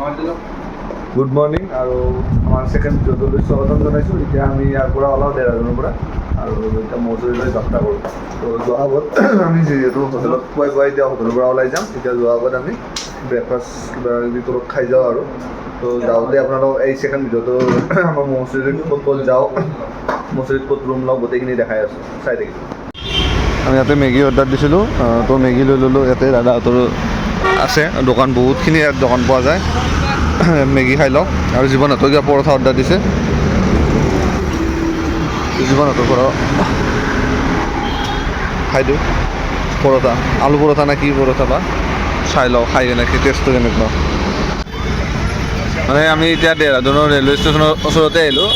Good morning আৰু আমাৰ second ভিডিঅ'টোলৈ স্বাগতম জনাইছোঁ। এতিয়া আমি ইয়াৰ পৰা ওলাওঁ ডেৰাডুনৰ পৰা আৰু এতিয়া মজুৰিলৈ যাত্ৰা কৰোঁ। তো যোৱা আগত আমি যিহেতু হোটেলত পুৱাই পুৱাই এতিয়া হোটেলৰ পৰা ওলাই যাম এতিয়া যোৱা আগত আমি ব্ৰেকফাষ্ট কিবা কিবি তলত খাই যাওঁ আৰু। তো যাওঁতে আপোনালোক এই ছেকেণ্ড ভিডিঅ'টো আমাৰ মচুৰিত ক'ত ক'ত যাওঁ মচুৰিত ক'ত ৰুম লওঁ গোটেইখিনি দেখাই আছোঁ। চাই থাকিব। আমি ইয়াতে মেগী অৰ্ডাৰ দিছিলোঁ তো মেগী লৈ ল'লোঁ ইয়াতে দাদাহঁতৰ আছে, দোকান বহুতখিনি ইয়াত দোকান পোৱা যায়। মেগী খাই লওঁ আৰু জীৱনহঁতৰ কিবা পৰঠা অৰ্ডাৰ দিছে। জীৱনহঁতৰ পৰা খাই দিওঁ পৰঠা, আলু পৰঠা নে কি পৰঠা বা? চাই লওঁ খাই কেনে কি টেষ্টটো কেনেকুৱা। মানে আমি এতিয়া দেহৰাদুনৰ ৰেলৱে ষ্টেচনৰ ওচৰতে আহিলোঁ।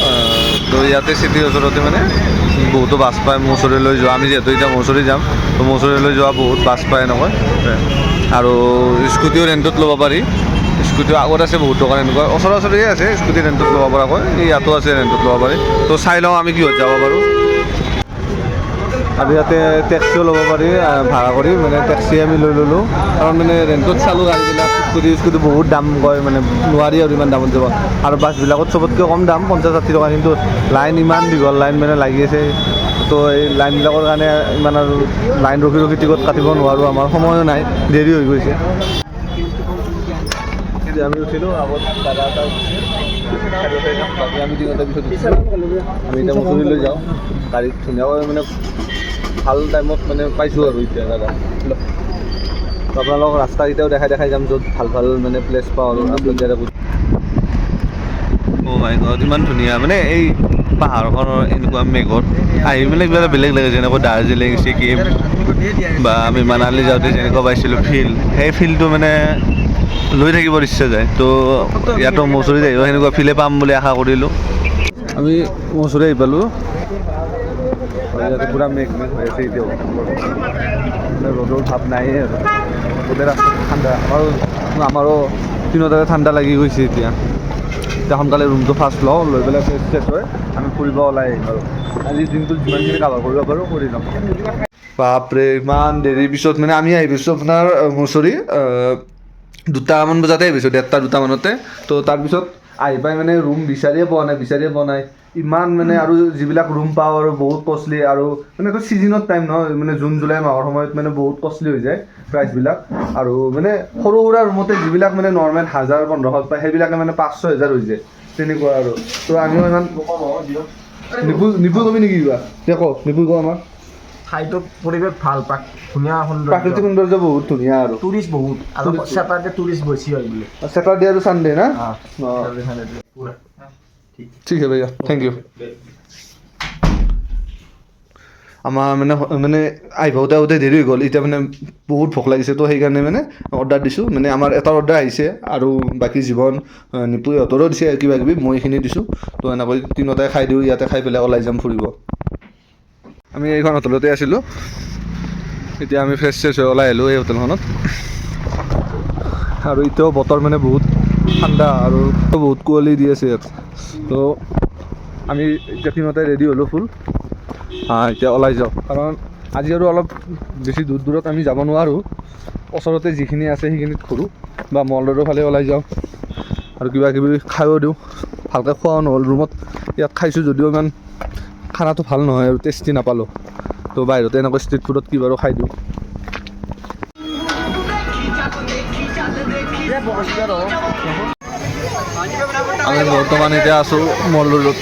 তো ইয়াতে চিটিৰ ওচৰতে মানে বহুতো বাছ পায় মৌচুৰীলৈ যোৱা। আমি যিহেতু এতিয়া মৌচুৰী যাম, তো মৌচুৰীলৈ যোৱা বহুত বাছ পায় এনেকৈ আৰু স্কুটিও ৰেণ্টত ল'ব পাৰি। স্কুটিও আগত আছে বহুত দোকান এনেকুৱা ওচৰা ওচৰিয়ে আছে, স্কুটি ৰেণ্টত ল'ব পৰাকৈ। ইয়াতো আছে ৰেণ্টত ল'ব পাৰি। তো চাই লওঁ আমি কিহত যাব পাৰোঁ। আৰু ইয়াতে টেক্সিও ল'ব পাৰি ভাড়া কৰি। মানে টেক্সি আমি লৈ ল'লোঁ। কাৰণ মানে ৰেণ্টত চালোঁ গাড়ীবিলাক। স্কুটি স্কুটি বহুত দাম কয় মানে নোৱাৰি আৰু ইমান দামত যাব। আৰু বাছবিলাকত চবতকৈ কম দাম, পঞ্চাছ ষাঠি টকা। কিন্তু লাইন ইমান দীঘল, লাইন মানে লাগি আছে। তো এই লাইনবিলাকৰ কাৰণে ইমান আৰু লাইন ৰখি ৰখি টিকট কাটিব নোৱাৰোঁ। আমাৰ সময়ো নাই, দেৰি হৈ গৈছে। আমি উঠিলোঁ, আগত দাদা এটা বাকী আমি তিনিটা পিছত আমি এতিয়া মচুৰীলৈ যাওঁ। গাড়ীত ধুনীয়াকৈ মানে ভালো টাইমত মানে পাইছোঁ আৰু এতিয়া দাদা। আপোনালোকক ৰাস্তাকেইটাও দেখাই দেখাই যাম য'ত ভালো ভালো মানে প্লেচ পাওঁ অ' মাই গড ইমান ধুনীয়া। মানে এই পাহাৰখনৰ এনেকুৱা মেঘত আহি পেলাই কিবা এটা বেলেগ লাগে যেনেকৈ দাৰ্জিলিং, ছিকিম বা আমি মানালী যাওঁতে যেনেকুৱা পাইছিলোঁ ফিল সেই ফিলটো মানে লৈ থাকিবৰ ইচ্ছা যায়। তো ইয়াতো মচুৰীত আহিব, সেনেকুৱা ফিলে পাম বুলি আশা কৰিলোঁ। আমি মচুৰী আহি পালোঁ। পূৰা মেঘ মেঘ হৈ আছে এতিয়াও। মানে ৰ'দৰ ভাৱ নাইয়ে আৰু। গোটেই ৰাস্তা ঠাণ্ডা। আমাৰো আমাৰো তিনিওটাতে ঠাণ্ডা লাগি গৈছে এতিয়া। এতিয়া সোনকালে ৰুমটো ফাৰ্ষ্ট লওঁ লৈ পেলাই ফ্ৰেছ ফ্ৰেছ হৈ আমি ফুৰিব ওলাই আহিম আৰু। আজিৰ দিনটোত যিমানখিনি কাভাৰ কৰিব পাৰোঁ কৰি ল'ম। বাপৰে ইমান দেৰিৰ পিছত মানে আমি আহি পাইছোঁ আপোনাৰ আহ, দুটামান বজাতে আহি পাইছোঁ ডেৰটা দুটামানতে তো তাৰপিছত আহি পাই মানে ৰুম বিচাৰিয়ে পোৱা নাই বিচাৰিয়ে পোৱা নাই। ইমান মানে আৰু যিবিলাক ৰুম পাওঁ আৰু বহুত কষ্টলি আৰু মানে এইটো ছিজনত টাইম নহয় মানে জুন জুলাই মাহৰ সময়ত মানে বহুত কষ্টলি হৈ যায় প্ৰাইচবিলাক আৰু মানে সৰু সুৰা ৰুমতে যিবিলাক মানে নৰ্মেল হাজাৰ পোন্ধৰশত পায় সেইবিলাকে মানে পাঁচ ছয় হাজাৰ হৈ যায় তেনেকুৱা আৰু। তো আমিও ইমান নিপু নিপু কবি নেকি কিবা? দে কওক নিপু কওঁ আমাক। ঠাইটো পৰিৱেশ ভালো প্ৰাক ধুনীয়া প্ৰাকৃতিক সৌন্দৰ্য বহুত ধুনীয়া আৰু। টুৰিষ্ট বহুত আৰু চেটাৰডে টুৰিষ্ট বেছি হয় বোলে। ছেটাৰডে আৰু চানডে না? ঠিক। আছে ভैया থেংক ইউ আমাৰ মানে মানে আহিব আহোঁতে আহোঁতে দেৰি হৈ গ'ল, এতিয়া মানে বহুত ভোক লাগিছে তো, সেইকাৰণে মানে অৰ্ডাৰ দিছোঁ। মানে আমাৰ এটা অৰ্ডাৰ আহিছে আৰু বাকী জীৱন নিপু ইহঁতৰো দিছে কিবা কিবি মই এইখিনি দিছোঁ। তো এনেকৈ তিনিওটাই খাই দিওঁ, ইয়াতে খাই পেলাই ওলাই যাম ফুৰিব। আমি এইখন হোটেলতে আছিলোঁ। এতিয়া আমি ফ্ৰেছ ফ্ৰেছ হৈ ওলাই আহিলোঁ এই হোটেলখনত। আৰু এতিয়াও বতৰ মানে বহুত ঠাণ্ডা আৰু বহুত কুঁৱলী দি আছে ইয়াত। তো, আমি এতিয়া তিনিওটাই ৰেডি হ'লোঁ ফুল এতিয়া ওলাই যাওঁ। কাৰণ আজি আৰু অলপ বেছি দূৰ দূৰত আমি যাব নোৱাৰোঁ। ওচৰতে যিখিনি আছে সেইখিনিত ঘূৰোঁ বা মল ফালে ওলাই যাওঁ। আৰু কিবা কিবি খায়ো দিওঁ। ভালকৈ খোৱাও নহ'ল ৰুমত। ইয়াত খাইছোঁ যদিও ইমান খানাটো ভালো নহয় আৰু টেষ্টি নাপালোঁ। তো, বাহিৰতে এনেকৈ ষ্ট্ৰিট ফুডত কি বাৰু খাই দিওঁ। আমি বৰ্তমান এতিয়া আছোঁ মল ৰোডত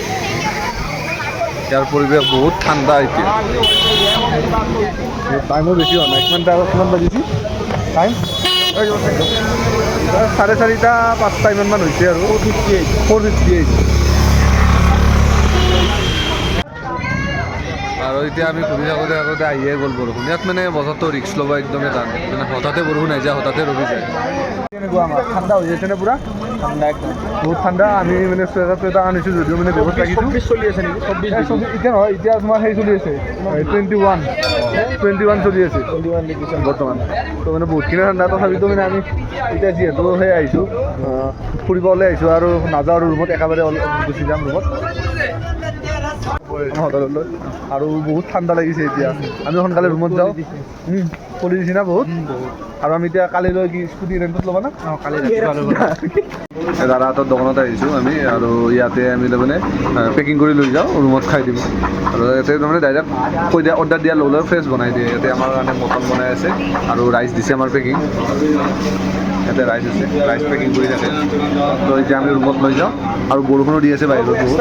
ইয়াৰ পৰিৱেশ বহুত ঠাণ্ডা এতিয়া। টাইমো বেছি হোৱা নাই। কিমান টাইম কিমান বাজিছে? টাইম চাৰে চাৰিটা পাঁচটা ইমানমান হৈছে আৰু। Four fifty eight four fifty eight এতিয়া আমি ঘূৰি থাকোঁতে থাকোঁতে আহিয়ে গ'ল বৰষুণ। ইয়াত মানে বতৰটো ৰিক্স ল'ব একদমেই টান। মানে হঠাতে বৰষুণ আহি যায় হঠাতে ৰখি যায়। ঠাণ্ডা হৈ যাইছেনে পূৰা? ঠাণ্ডা একদম। বহুত ঠাণ্ডা আমি মানে চুৱেটাৰ টুৱেটাৰ আনিছোঁ যদিও মানে ৰাখিছোঁ চৌব্বিছ চলি আছে নেকি? চৌব্বিছ এতিয়া নহয় এতিয়া তোমাৰ সেই চলি আছে। টুৱেণ্টি ওৱান টুৱেণ্টি ওৱান চলি আছে। বৰ্তমান। তো মানে বহুতখিনি ঠাণ্ডা তথাপিতো মানে আমি এতিয়া যিহেতু সেই আহিছোঁ ফুৰিবলৈ আহিছোঁ আৰু নাযাওঁ আৰু ৰুমত একেবাৰে গুচি যাম ৰুমত আমাৰ হোটেললৈ। আৰু বহুত ঠাণ্ডা লাগিছে এতিয়া। আমি সোনকালে ৰুমত যাওঁ। পলি দিছি না বহুত। আৰু আমি এতিয়া কালিলৈ কি স্কুটি ৰেণ্টত ল'বা না? কালি দাদাহঁতৰ দোকানত আহিছোঁ আমি। আৰু ইয়াতে আমি তাৰমানে পেকিং কৰি লৈ যাওঁ। ৰুমত খাই দিম। আৰু ইয়াতে তাৰমানে ডাইৰেক্ট কৈ দিয়া অৰ্ডাৰ দিয়া লগে লগে ফ্ৰেছ বনাই দিয়ে। ইয়াতে আমাৰ কাৰণে মটন বনাই আছে। আৰু ৰাইচ দিছে আমাৰ পেকিং ইয়াতে ৰাইচ আছে ৰাইচ পেকিং কৰি থাকে। তো এতিয়া আমি ৰুমত লৈ যাওঁ। আৰু বৰষুণো দি আছে বাহিৰত বহুত।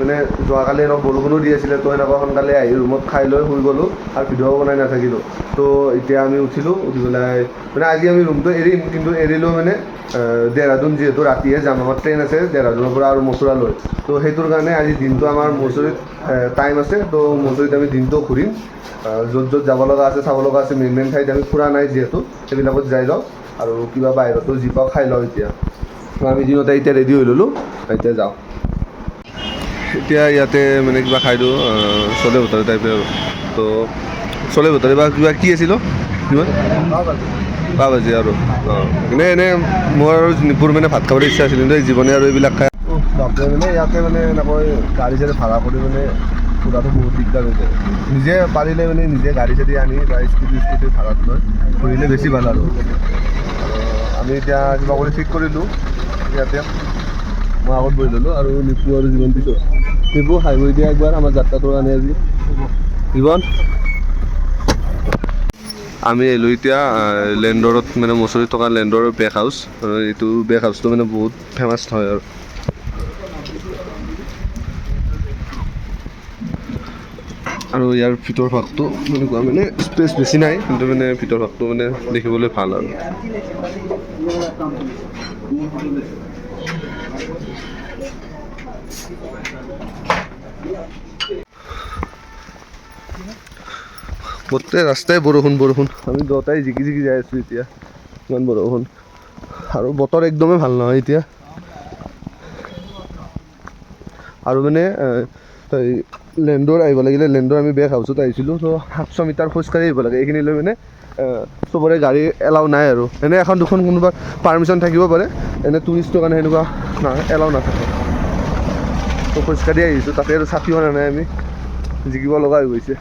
মানে যোৱাকালি এনেকুৱা বৰষুণো দি আছিলে তো এনেকুৱা সোনকালে আহি ৰুমত খাই লৈ শুই গ'লোঁ আৰু ভিডিঅ' বনাই নাথাকিলোঁ। তো এতিয়া আমি উঠিলোঁ উঠি পেলাই মানে আজি আমি ৰুমটো এৰিম কিন্তু এৰিলেও মানে দেহৰাদুন যিহেতু ৰাতিয়ে যাম আমাৰ ট্ৰেইন আছে দেহৰাদুনৰ পৰা আৰু মচুৰালৈ তো সেইটোৰ কাৰণে আজি দিনটো আমাৰ মচুৰীত টাইম আছে তো মচুৰীত আমি দিনটো ঘূৰিম। য'ত য'ত যাব লগা আছে চাব লগা আছে মেইন মেইন ঠাইত আমি ফুৰা নাই যিহেতু সেইবিলাকত যাই লওঁ। আৰু কিবা বাহিৰতো যি পাওঁ খাই লওঁ এতিয়া। আমি দিনতে এতিয়া ৰেডি হৈ ল'লোঁ এতিয়া যাওঁ। এতিয়া ইয়াতে মানে কিবা খাই দিওঁ চলে ভটাৰি টাইপে আৰু। তো চলে ভটাৰি বা কিবা কি আছিল? কিমান? পাৱ ভাজি আৰু অঁ। এনে এনে মোৰ আৰু নিপুৰ মানে ভাত খাবলৈ ইচ্ছা আছিল কিন্তু এই জীৱনে আৰু এইবিলাক খাই বাপৰে মানে ইয়াতে মানে এনেকৈ গাড়ী চাড়ী ভাড়া কৰি মানে ফুৰাটো বহুত দিগদাৰ হৈ যায়। নিজে পাৰিলে মানে নিজে গাড়ী চাড়ী আনি বা স্কুটি স্কুটি ভাড়াত লৈ ফুৰিলে বেছি ভালো আৰু। আমি এতিয়া কিবা কৰি ঠিক কৰিলোঁ, ইয়াতে। মই আগত বহি ল'লোঁ আৰু নিপু আৰু জীৱন দিছোঁ। নিপু হাই দিয়া একবাৰ আমাৰ যাত্ৰাটোৰ কাৰণে আজি। জীৱন? আমি আহিলোঁ এতিয়া লেণ্ডৰত মানে মচুৰীত থকা লেণ্ডৰৰ বেক হাউচ এইটো বেক হাউচটো মানে বহুত ফেমাছ হয় আৰু। আৰু ইয়াৰ ভিতৰ ভাগটো এনেকুৱা মানে স্পেচ বেছি নাই, কিন্তু মানে ভিতৰ ভাগটো মানে দেখিবলৈ ভালো আৰু। গোটেই ৰাস্তাই বৰষুণ বৰষুণ। আমি দুটাই জিকি জিকি যাই আছোঁ এতিয়া। ইমান বৰষুণ। আৰু বতৰ একদমেই ভালো নহয় এতিয়া। আৰু মানে লেণ্ডৰ আহিব লাগিলে, লেণ্ডৰ আমি বেক হাউচত আহিছিলোঁ, তো সাতশ মিটাৰ খোজকাঢ়ি আহিব লাগে। এইখিনিলৈ মানে চবৰে গাড়ী এলাউ নাই আৰু। এনে এখন দুখন কোনোবা পাৰ্মিশ্যন থাকিব পাৰে, এনে টুৰিষ্টৰ কাৰণে সেনেকুৱা নাই এলাউ নাথাকে। তো খোজকাঢ়ি আহিছোঁ, তাতে আৰু অনা নাই আমি, জিকিব লগা হৈ গৈছে।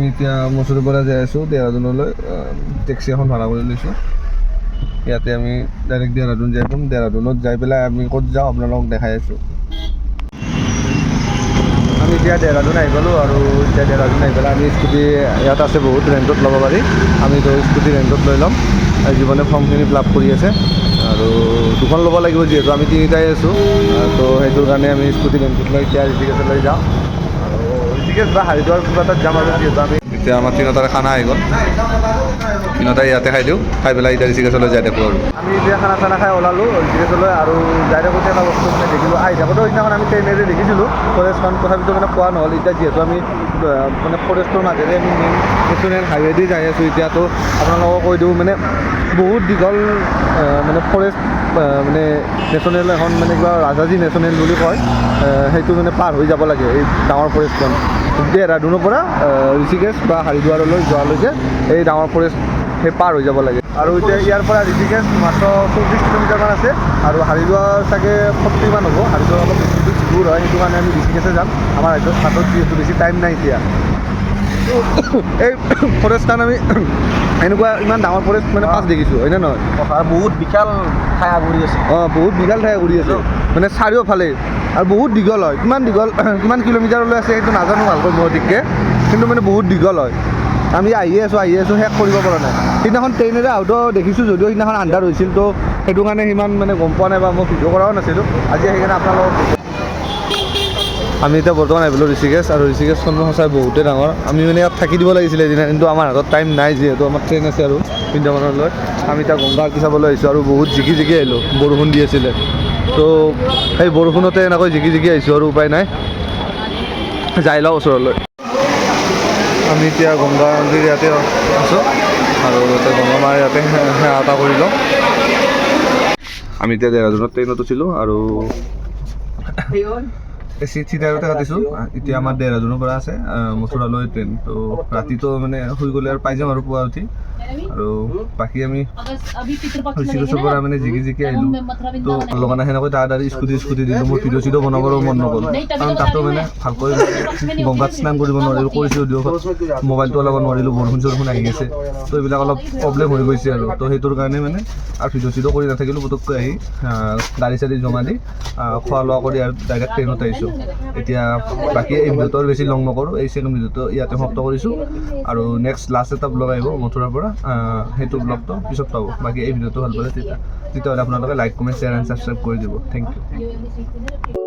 আমি এতিয়া মচুৰীৰ পৰা যাই আছোঁ, দেহৰাদুনলৈ টেক্সি এখন ভাড়া কৰি লৈছোঁ। ইয়াতে আমি ডাইৰেক্ট দেহৰাদুন যাই পাম। দেহৰাদুনত যাই পেলাই আমি ক'ত যাওঁ আপোনালোকক দেখাই আছোঁ। আমি এতিয়া দেহৰাদুন আহি গ'লোঁ আৰু এতিয়া দেহৰাদুন আহি পেলাই আমি স্কুটি, ইয়াত আছে বহুত ৰেণ্টত ল'ব পাৰি। আমিতো স্কুটি ৰেণ্টত লৈ ল'ম। জীৱনে ফৰ্মখিনি ফিল আপ কৰি আছে। আৰু দুখন ল'ব লাগিব যিহেতু আমি তিনিটাই আছোঁ। তো সেইটোৰ কাৰণে আমি স্কুটি ৰেণ্টত লৈ এতিয়া ঋষিকেশলৈ যাওঁ। আৰু বা কিবা তাত যাম আৰু যিহেতু আমি। এতিয়া আমাৰ তিনিটাৰে খানা আহি গ'ল। তিনিটাই ইয়াতে খাই দিওঁ খাই পেলাই এতিয়া ঋষিকেশলৈ যাই থাকোঁ আৰু। আমি এতিয়া খানা চানা খাই ওলালোঁ ঋষিকেশলৈ আৰু যাই থাকোঁতে এটা বস্তু মানে দেখিলোঁ। আহি থাকোঁতেও সেইদিনাখন আমি ট্ৰেইনেৰে দেখিছিলোঁ ফৰেষ্টখন তথাপিতো মানে পোৱা নহ'ল। এতিয়া যিহেতু আমি মানে ফৰেষ্টৰ মাজেৰে আমি মেইন নেশ্যনেল হাইৱেদি যাই আছোঁ এতিয়াতো আপোনালোকক কৈ দিওঁ মানে বহুত দীঘল মানে ফৰেষ্ট মানে নেশ্যনেল এখন মানে কিবা ৰাজাজী নেশ্যনেল বুলি কয় সেইটো মানে পাৰ হৈ যাব লাগে এই ডাঙৰ ফৰেষ্টখন দেহৰাদুনৰ পৰা ঋষিকেশ বা হাৰিদ্বাৰলৈ যোৱালৈকে এই ডাঙৰ ফৰেষ্ট সেই পাৰ হৈ যাব লাগে। আৰু এতিয়া ইয়াৰ পৰা ঋষিকেশ মাত্ৰ চৌব্বিছ কিলোমিটাৰমান আছে আৰু হাৰিদ্বাৰ চাগে সত্তৰমান হ'ব। হাৰিদ্বাৰ অলপ বেছি দূৰ হয়, সেইটো কাৰণে আমি ঋষিকেশে যাম। আমাৰ হাতত যিহেতু বেছি টাইম নাই এতিয়া। এই ফৰেষ্টখন আমি এনেকুৱা ইমান ডাঙৰ ফৰেষ্ট মানে পাছ দেখিছোঁ হয়নে নহয়? বহুত বিশাল ঠাই আগুৰি আছে। অঁ বহুত দীঘল ঠাই ঘূৰি আছে। মানে চাৰিওফালে আৰু বহুত দীঘল হয়। কিমান দীঘল কিমান কিলোমিটাৰলৈ আছে সেইটো নাজানো ভালকৈ মই সঠিককৈ কিন্তু মানে বহুত দীঘল হয়। আমি আহিয়ে আছোঁ আহিয়ে আছোঁ শেষ কৰিব পৰা নাই। সেইদিনাখন ট্ৰেইনেৰে আহোঁতেও দেখিছোঁ যদিও সেইদিনাখন আন্ধাৰ হৈছিল তো সেইটো কাৰণে সিমান মানে গম পোৱা নাই বা মই ভিডিঅ' কৰাও নাছিলোঁ। আজি সেইকাৰণে আপোনালোকক আমি এতিয়া বৰ্তমান আহিলোঁ ঋষিকেশ আৰু ঋষিকেশখনো সঁচাই বহুতেই ডাঙৰ। আমি মানে ইয়াত থাকি দিব লাগিছিলে এদিনা কিন্তু আমাৰ হাতত টাইম নাই যিহেতু, আমাৰ ট্ৰেইন আছে আৰু বৃন্দাবনলৈ। আমি এতিয়া গংগা আৰতি চাবলৈ আহিছোঁ আৰু বহুত জিকি জিকি আহিলোঁ, বৰষুণ দি আছিলে। তো, সেই বৰষুণতে এনেকৈ জিকি জিকি আহিছোঁ আৰু উপায় নাই। যাই লওঁ ওচৰলৈ। আমি এতিয়া গংগা নদীৰ ইয়াতে আছোঁ আৰু এতিয়া গংগা মাৰ ইয়াতে সেৱা এটা কৰি লওঁ। আমি এতিয়া দেহৰাদুনত ট্ৰেইনত উঠিলোঁ আৰু এই চিট চিটাৰতে কাটিছোঁ এতিয়া আমাৰ দেহৰাদুনৰ পৰা আছে মথুৰালৈ ট্ৰেইন তো ৰাতিটো মানে শুই গ'লে আৰু পাই যাম আৰু পুৱা উঠি। আৰু বাকী আমি চিকিৎসকৰ মানে জিকি জিকি আহিলোঁ। তো লগানা সেনেকৈ তাৰ তাত স্কুটি স্কুটি দিলোঁ। মোৰ ভিডিঅ' চিডিঅ' বনাবৰ মন নগ'ল। কাৰণ তাতো মানে, মানে ভালকৈ গংগাত স্নান কৰিব নোৱাৰিলোঁ কৰিছোঁ দিয়ক মোবাইলটো ওলাব নোৱাৰিলোঁ বৰষুণ চৰষুণ আহি গৈছে তো এইবিলাক অলপ প্ৰব্লেম হৈ গৈছে আৰু। তো সেইটোৰ কাৰণে মানে আৰু ভিডিঅ' চিডিঅ' কৰি নাথাকিলোঁ পটককৈ আহি দালি চাড়ি জমা দি খোৱা লোৱা কৰি আৰু ডাইৰেক্ট ট্ৰেইনত আহিছোঁ। এতিয়া বাকী এই ভিডিঅ'টো বেছি লং নকৰোঁ এই চেকেণ্ড ভিডিঅ'টো ইয়াতে সমাপ্ত কৰিছোঁ। আৰু নেক্সট লাষ্ট এটা ব্লগ আহিব মথুৰাৰ পৰা। সেইটো ব্লগটো পিছত পাব। বাকী এই ভিডিঅ'টো ভালো পালে তেতিয়া তেতিয়াহ'লে আপোনালোকে like comment share and subscribe কৰি দিব। Thank you